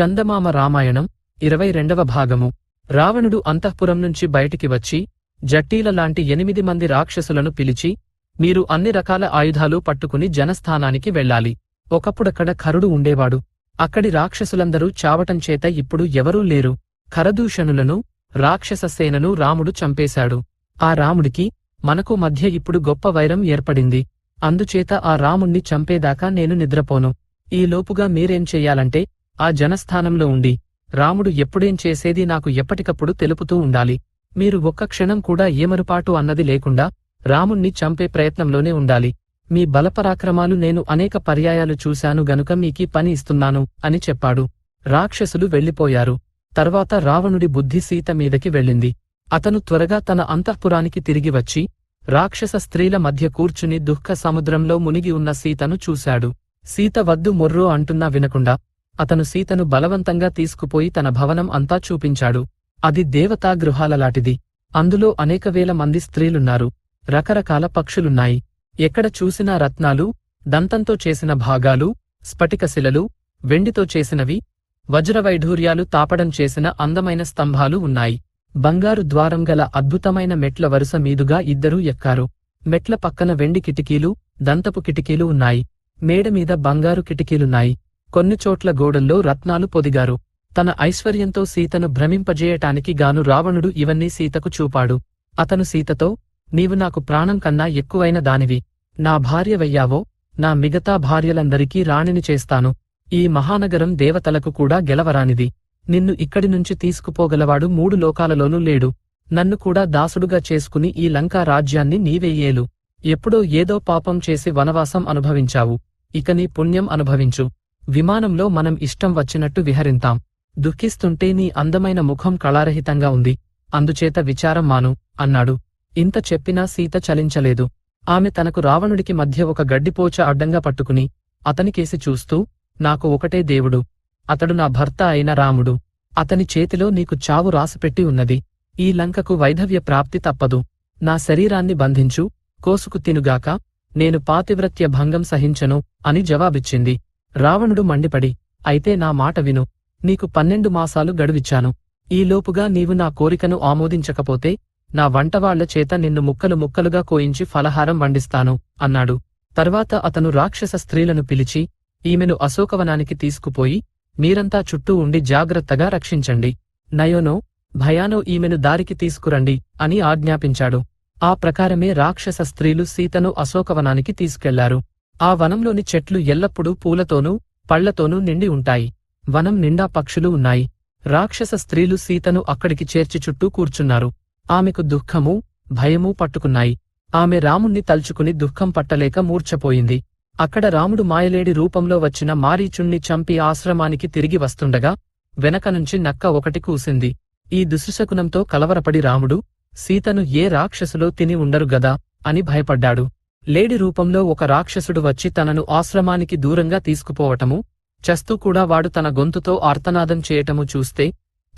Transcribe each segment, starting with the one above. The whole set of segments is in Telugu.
చందమామ రామాయణం ఇరవై రెండవ భాగము. రావణుడు అంతఃపురం నుంచి బయటికి వచ్చి జట్టీల లాంటి ఎనిమిది మంది రాక్షసులను పిలిచి మీరు అన్ని రకాల ఆయుధాలు పట్టుకుని జనస్థానానికి వెళ్ళాలి. ఒకప్పుడక్కడ ఖరుడు ఉండేవాడు. అక్కడి రాక్షసులందరూ చావటం చేత ఇప్పుడు ఎవరూ లేరు. ఖరదూషణులను రాక్షస సేనను రాముడు చంపేశాడు. ఆ రాముడికి మనకు మధ్య ఇప్పుడు గొప్ప వైరం ఏర్పడింది. అందుచేత ఆ రాముణ్ణి చంపేదాకా నేను నిద్రపోను. ఈ లోపుగా మీరేం చెయ్యాలంటే ఆ జనస్థానంలో ఉండి రాముడు ఎప్పుడేం చేసేది నాకు ఎప్పటికప్పుడు తెలుపుతూ ఉండాలి. మీరు ఒక్క క్షణం కూడా ఏమరుపాటు అన్నది లేకుండా రాముణ్ణి చంపే ప్రయత్నంలోనే ఉండాలి. మీ బలపరాక్రమాలు నేను అనేక పర్యాయాలు చూశాను గనుక మీకీ పని ఇస్తున్నాను అని చెప్పాడు. రాక్షసులు వెళ్ళిపోయారు. తర్వాత రావణుడి బుద్ధి సీత మీదకి వెళ్ళింది. అతను త్వరగా తన అంతఃపురానికి తిరిగి వచ్చి రాక్షస స్త్రీల మధ్య కూర్చుని దుఃఖ సముద్రంలో మునిగి ఉన్న సీతను చూశాడు. సీత వద్దు మొర్రో అంటున్నా వినకుండా అతను సీతను బలవంతంగా తీసుకుపోయి తన భవనం అంతా చూపించాడు. అది దేవతాగృహాలలాంటిది అందులో అనేక వేల మంది స్త్రీలున్నారు. రకరకాల పక్షులున్నాయి. ఎక్కడ చూసినా రత్నాలు దంతంతో చేసిన భాగాలు స్ఫటికశిలలు వెండితో చేసినవి వజ్రవైఢూర్యాలు తాపడం చేసిన అందమైన స్తంభాలు ఉన్నాయి. బంగారు ద్వారం గల అద్భుతమైన మెట్ల వరుస మీదుగా ఇద్దరూ ఎక్కారు. మెట్ల పక్కన వెండి కిటికీలు దంతపు కిటికీలు ఉన్నాయి. మేడ మీద బంగారు కిటికీలున్నాయి. కొన్ని చోట్ల గోడల్లో రత్నాలు పొదిగారు. తన ఐశ్వర్యంతో సీతను భ్రమింపజేయటానికి గాను రావణుడు ఇవన్నీ సీతకు చూపాడు. అతను సీతతో నీవు నాకు ప్రాణం కన్నా ఎక్కువైన దానివి. నా భార్యవయ్యావో నా మిగతా భార్యలందరికీ రాణిని చేస్తాను. ఈ మహానగరం దేవతలకు కూడా గెలవరానిది. నిన్ను ఇక్కడి నుంచి తీసుకుపోగలవాడు మూడు లోకాలలోనూ లేడు. నన్ను కూడా దాసుడుగా చేసుకుని ఈ లంకా రాజ్యాన్ని నీవెయ్యేలు ఎప్పుడో ఏదో పాపం చేసి వనవాసం అనుభవించావు. ఇక నీ పుణ్యం అనుభవించు. విమానంలో మనం ఇష్టం వచ్చినట్టు విహరింతాం. దుఃఖిస్తుంటే నీ అందమైన ముఖం కళారహితంగా ఉంది. అందుచేత విచారం మాను అన్నాడు. ఇంత చెప్పినా సీత చలించలేదు. ఆమె తనకు రావణుడికి మధ్య ఒక గడ్డిపోచ అడ్డంగా పట్టుకుని అతనికేసి చూస్తూ నాకు ఒకటే దేవుడు. అతడు నా భర్త అయిన రాముడు. అతని చేతిలో నీకు చావు రాసిపెట్టి ఉన్నది. ఈ లంకకు వైధవ్య ప్రాప్తి తప్పదు. నా శరీరాన్ని బంధించు కోసుకు తినుగాక నేను పాతివ్రత్య భంగం సహించను అని జవాబిచ్చింది. రావణుడు మండిపడి అయితే నా మాట విను. నీకు పన్నెండు మాసాలు గడువిచ్చాను. ఈలోపుగా నీవు నా కోరికను ఆమోదించకపోతే నా వంటవాళ్ళ చేత నిన్ను ముక్కలు ముక్కలుగా కోయించి ఫలహారం వండిస్తాను అన్నాడు. తర్వాత అతను రాక్షస స్త్రీలను పిలిచి ఈమెను అశోకవనానికి తీసుకుపోయి మీరంతా చుట్టూ ఉండి జాగ్రత్తగా రక్షించండి. నయోనో భయానో ఈమెను దారికి తీసుకురండి అని ఆజ్ఞాపించాడు. ఆ ప్రకారమే రాక్షస స్త్రీలు సీతను అశోకవనానికి తీసుకెళ్ళారు. ఆ వనంలోని చెట్లు ఎల్లప్పుడూ పూలతోనూ పళ్ళతోనూ నిండి ఉంటాయి. వనం నిండా పక్షులు ఉన్నాయి. రాక్షస స్త్రీలు సీతను అక్కడికి చేర్చి చుట్టూ కూర్చున్నారు. ఆమెకు దుఃఖమూ భయమూ పట్టుకున్నాయి. ఆమె రాముణ్ణి తలుచుకుని దుఃఖం పట్టలేక మూర్ఛపోయింది. అక్కడ రాముడు మాయలేడి రూపంలో వచ్చిన మారీచుణ్ణి చంపి ఆశ్రమానికి తిరిగి వస్తుండగా వెనక నుంచి నక్క ఒకటి కూసింది. ఈ దుశ్శకునంతో కలవరపడి రాముడు సీతను ఏ రాక్షసులో తిని ఉండరు గదా అని భయపడ్డాడు. లేడి రూపంలో ఒక రాక్షసుడు వచ్చి తనను ఆశ్రమానికి దూరంగా తీసుకుపోవటము చస్తూ కూడా వాడు తన గొంతుతో ఆర్తనాదం చేయటము చూస్తే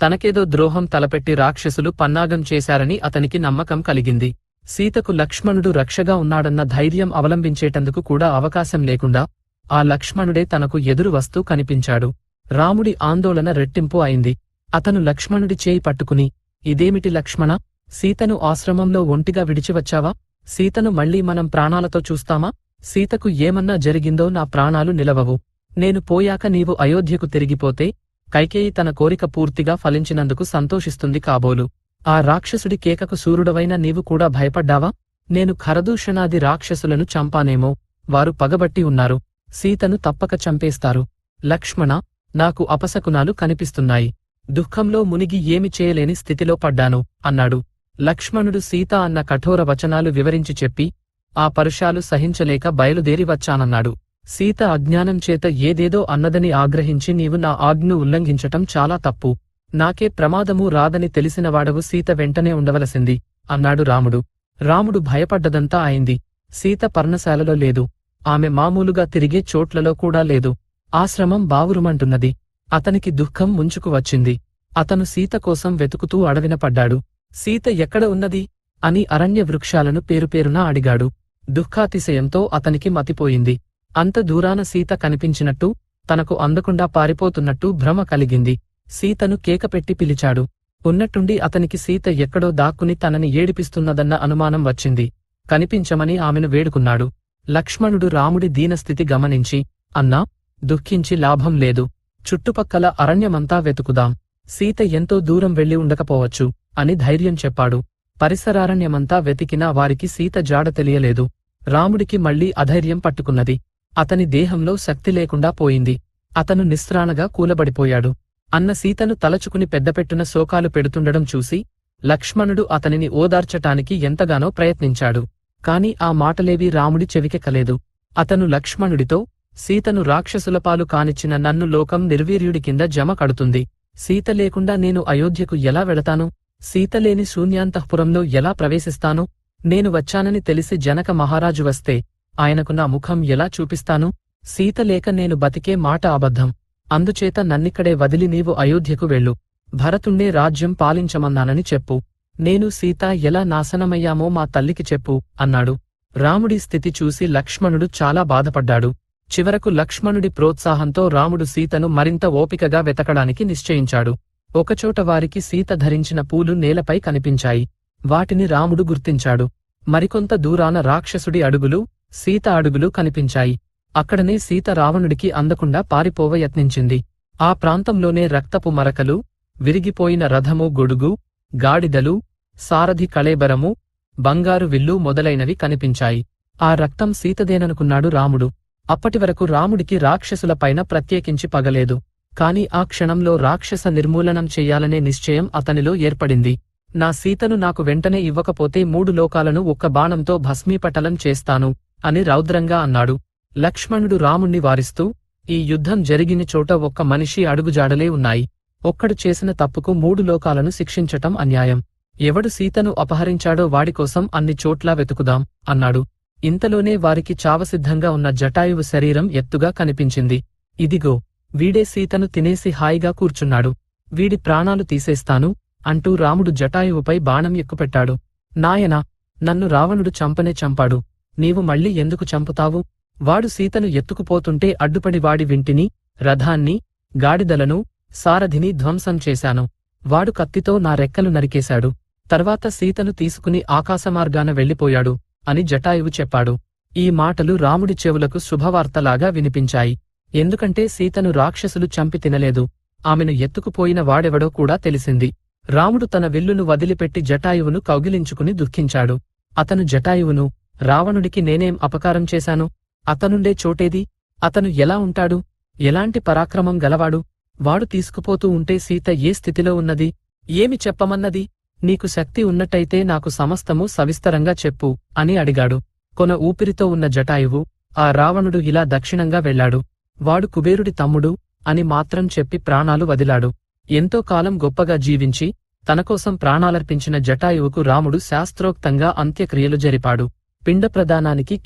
తనకేదో ద్రోహం తలపెట్టి రాక్షసులు పన్నాగం చేశారని అతనికి నమ్మకం కలిగింది. సీతకు లక్ష్మణుడు రక్షగా ఉన్నాడన్న ధైర్యం అవలంబించేటందుకు కూడా అవకాశం లేకుండా ఆ లక్ష్మణుడే తనకు ఎదురు వస్తూ కనిపించాడు. రాముడి ఆందోళన రెట్టింపు అయింది. అతను లక్ష్మణుడి చేయి పట్టుకుని ఇదేమిటి లక్ష్మణ? సీతను ఆశ్రమంలో ఒంటిగా విడిచివచ్చావా? సీతను మళ్ళీ మనం ప్రాణాలతో చూస్తామా? సీతకు ఏమన్నా జరిగిందో నా ప్రాణాలు నిలవవు. నేను పోయాక నీవు అయోధ్యకు తిరిగిపోతే కైకేయి తన కోరిక పూర్తిగా ఫలించినందుకు సంతోషిస్తుంది కాబోలు. ఆ రాక్షసుడి కేకకు సూర్యుడవైన నీవు కూడా భయపడ్డావా? నేను ఖరదూషణాది రాక్షసులను చంపానేమో. వారు పగబట్టి ఉన్నారు. సీతను తప్పక చంపేస్తారు. లక్ష్మణ నాకు అపశకునాలు కనిపిస్తున్నాయి. దుఃఖంలో మునిగి ఏమి చేయలేని స్థితిలో పడ్డాను అన్నాడు. లక్ష్మణుడు సీత అన్న కఠోర వచనాలు వివరించి చెప్పి ఆ పరుషాలు సహించలేక బయలుదేరి వచ్చానన్నాడు. సీత అజ్ఞానం చేత ఏదేదో అన్నదని ఆగ్రహించి నీవు నా ఆజ్ఞను ఉల్లంఘించటం చాలా తప్పు. నాకే ప్రమాదమూ రాదని తెలిసినవాడవు సీత వెంటనే ఉండవలసింది అన్నాడు రాముడు. రాముడు భయపడ్డదంతా అయింది. సీత పర్ణశాలలో లేదు. ఆమె మామూలుగా తిరిగే చోట్లలో కూడా లేదు. ఆశ్రమం బావురుమంటున్నది. అతనికి దుఃఖం ముంచుకు వచ్చింది. అతను సీత కోసం వెతుకుతూ అడవిన పడ్డాడు. సీత ఎక్కడ ఉన్నది? అని అరణ్య వృక్షాలను పేరుపేరున అడిగాడు. దుఃఖాతిశయంతో అతనికి మతిపోయింది. అంత దూరాన సీత కనిపించినట్టు తనకు అందకుండా పారిపోతున్నట్టు భ్రమ కలిగింది. సీతను కేకపెట్టి పిలిచాడు. ఉన్నట్టుండి అతనికి సీత ఎక్కడో దాక్కుని తనని ఏడిపిస్తున్నదన్న అనుమానం వచ్చింది. కనిపించమని ఆమెను వేడుకున్నాడు. లక్ష్మణుడు రాముడి దీనస్థితి గమనించి అన్నా దుఃఖించి లాభం లేదు. చుట్టుపక్కల అరణ్యమంతా వెతుకుదాం. సీత ఎంతో దూరం వెళ్ళి ఉండకపోవచ్చు. అని ధైర్యం చెప్పాడు. పరిసరారణ్యమంతా వెతికినా వారికి సీత జాడ తెలియలేదు. రాముడికి మళ్ళీ అధైర్యం పట్టుకున్నది. అతని దేహంలో శక్తి లేకుండా పోయింది. అతను నిస్త్రాణగా కూలబడిపోయాడు. అన్న సీతను తలచుకుని పెద్దపెట్టున శోకాలు పెడుతుండడం చూసి లక్ష్మణుడు అతనిని ఓదార్చటానికి ఎంతగానో ప్రయత్నించాడు. కాని ఆ మాటలేవీ రాముడి చెవికెక్కలేదు. అతను లక్ష్మణుడితో సీతను రాక్షసుల పాలు కానిచ్చిన నన్ను లోకం నిర్వీర్యుడి కింద జమ కడుతుంది. సీత లేకుండా నేను అయోధ్యకు ఎలా వెళతాను? సీతలేని శూన్యాంతఃపురంలో ఎలా ప్రవేశిస్తాను? నేను వచ్చానని తెలిసి జనక మహారాజు వస్తే ఆయనకు నా ముఖం ఎలా చూపిస్తాను? సీత లేక నేను బతికే మాట అబద్ధం. అందుచేత నన్నిక్కడే వదిలి నీవు అయోధ్యకు వెళ్ళు. భరతుండే రాజ్యం పాలించమన్నానని చెప్పు. నేను సీత ఎలా నాశనమయ్యామో మా తల్లికి చెప్పు అన్నాడు. రాముడి స్థితి చూసి లక్ష్మణుడు చాలా బాధపడ్డాడు. చివరకు లక్ష్మణుడి ప్రోత్సాహంతో రాముడు సీతను మరింత ఓపికగా వెతకడానికి నిశ్చయించాడు. ఒకచోట వారికి సీత ధరించిన పూలు నేలపై కనిపించాయి. వాటిని రాముడు గుర్తించాడు. మరికొంత దూరాన రాక్షసుడి అడుగులు సీత అడుగులు కనిపించాయి. అక్కడనే సీత రావణుడికి అందకుండా పారిపోవ యత్నించింది ఆ ప్రాంతంలోనే రక్తపు మరకలు విరిగిపోయిన రథము గొడుగు గాడిదలు సారథి కళేబరము బంగారు విల్లు మొదలైనవి కనిపించాయి. ఆ రక్తం సీతదేననుకున్నాడు రాముడు. అప్పటివరకు రాముడికి రాక్షసులపైన ప్రత్యేకించి పగలేదు. కాని ఆ క్షణంలో రాక్షస నిర్మూలనం చెయ్యాలనే నిశ్చయం అతనిలో ఏర్పడింది. నా సీతను నాకు వెంటనే ఇవ్వకపోతే మూడు లోకాలను ఒక్క బాణంతో భస్మీపటలం చేస్తాను అని రౌద్రంగా అన్నాడు. లక్ష్మణుడు రాముణ్ణి వారిస్తూ ఈ యుద్ధం జరిగిన చోట ఒక్క మనిషి అడుగుజాడలే ఉన్నాయి. ఒక్కడు చేసిన తప్పుకు మూడు లోకాలను శిక్షించటం అన్యాయం. ఎవడు సీతను అపహరించాడో వాడికోసం అన్ని చోట్లా వెతుకుదాం అన్నాడు. ఇంతలోనే వారికి చావసిద్ధంగా ఉన్న జటాయువు శరీరం ఎత్తుగా కనిపించింది. ఇదిగో వీడే సీతను తినేసి హాయిగా కూర్చున్నాడు. వీడి ప్రాణాలు తీసేస్తాను అంటూ రాముడు జటాయువుపై బాణం ఎక్కుపెట్టాడు. నాయనా నన్ను రావణుడు చంపనే చంపాడు. నీవు మళ్ళీ ఎందుకు చంపుతావు? వాడు సీతను ఎత్తుకుపోతుంటే అడ్డుపడి వాడి వింటిని రథాన్ని గాడిదలను సారథిని ధ్వంసం చేశాను. వాడు కత్తితో నా రెక్కలు నరికేశాడు. తర్వాత సీతను తీసుకుని ఆకాశమార్గాన వెళ్ళిపోయాడు అని జటాయువు చెప్పాడు. ఈ మాటలు రాముడి చెవులకు శుభవార్తలాగా వినిపించాయి. ఎందుకంటే సీతను రాక్షసులు చంపి తినలేదు. ఆమెను ఎత్తుకుపోయిన వాడెవడో కూడా తెలిసింది. రాముడు తన విల్లును వదిలిపెట్టి జటాయువును కౌగిలించుకుని దుఃఖించాడు. అతను జటాయువును రావణుడికి నేనేం అపకారం చేశాను? అతనుండే చోటేది? అతను ఎలా ఉంటాడు? ఎలాంటి పరాక్రమం గలవాడు? వాడు తీసుకుపోతూ ఉంటే సీత ఏ స్థితిలో ఉన్నది? ఏమి చెప్పమన్నది? నీకు శక్తి ఉన్నట్టయితే నాకు సమస్తము సవిస్తరంగా చెప్పు అని అడిగాడు. కొన ఊపిరితో ఉన్న జటాయువు ఆ రావణుడు ఇలా దక్షిణంగా వెళ్ళాడు. వాడు కుబేరుడి తమ్ముడు అని మాత్రం చెప్పి ప్రాణాలు వదిలాడు. ఎంతో కాలం గొప్పగా జీవించి తనకోసం ప్రాణాలర్పించిన జటాయువుకు రాముడు శాస్త్రోక్తంగా అంత్యక్రియలు జరిపాడు. పిండ ప్రదానానికి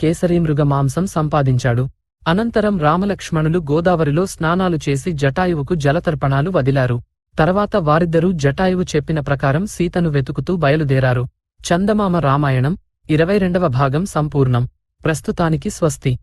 మాంసం సంపాదించాడు. అనంతరం రామలక్ష్మణులు గోదావరిలో స్నానాలు చేసి జటాయువుకు జలతర్పణాలు వదిలారు. తర్వాత వారిద్దరూ జటాయువు చెప్పిన ప్రకారం సీతను వెతుకుతూ బయలుదేరారు. చందమామ రామాయణం ఇరవై రెండవ భాగం సంపూర్ణం. ప్రస్తుతానికి స్వస్తి.